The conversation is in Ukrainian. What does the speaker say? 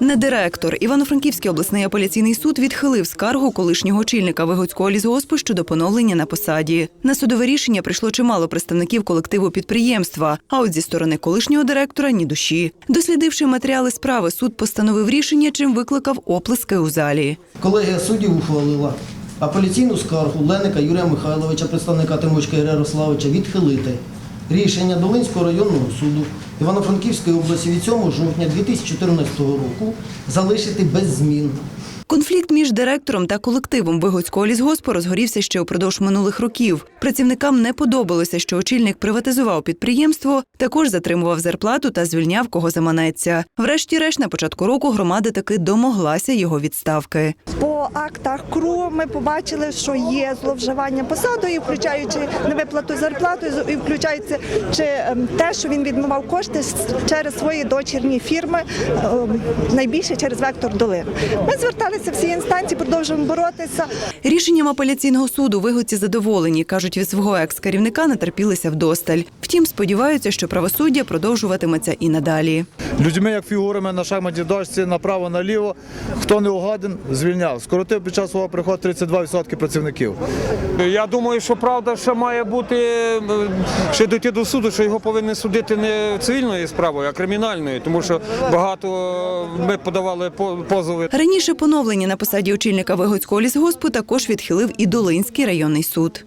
Не директор. Івано-Франківський обласний апеляційний суд відхилив скаргу колишнього очільника Вигоцького лісгоспу щодо поновлення на посаді. На судове рішення прийшло чимало представників колективу підприємства. А от зі сторони колишнього директора ні душі. Дослідивши матеріали справи, суд постановив рішення, чим викликав оплески у залі. Колегія суддів ухвалила апеляційну скаргу Леника Юрія Михайловича, представника Тимочка Ігоря Ярославовича, відхилити. Рішення Долинського районного суду Івано-Франківської області від 7 жовтня 2014 року залишити без змін. Конфлікт між директором та колективом Вигоцького лісгоспу розгорівся ще упродовж минулих років. Працівникам не подобалося, що очільник приватизував підприємство, також затримував зарплату та звільняв кого заманеться. Врешті-решт, на початку року громада таки домоглася його відставки. По актах КРУ ми побачили, що є зловживання посадою, включаючи невиплату зарплати, і включаючи чи ем, те, що він відмивав кошти через свої дочірні фірми, ем, найбільше через вектор долин. Ми зверталися всі інстанції, продовжуємо боротися. Рішенням апеляційного суду вигодці задоволені, кажуть, від свого екс-керівника натерпілися вдосталь. Втім, сподіваються, що правосуддя продовжуватиметься і надалі. Людьми, як фігурами на шахматній дошці направо-наліво. Хто не угоден, звільняв. Скоротив під час свого приходу 32% працівників. Я думаю, що правда ще має бути ще дійти до суду, що його повинні судити не цивільною справою, а кримінальною, тому що багато ми подавали позови. Раніше поновлення на посаді очільника Вигоцького лісгоспу також відхилив і Долинський районний суд.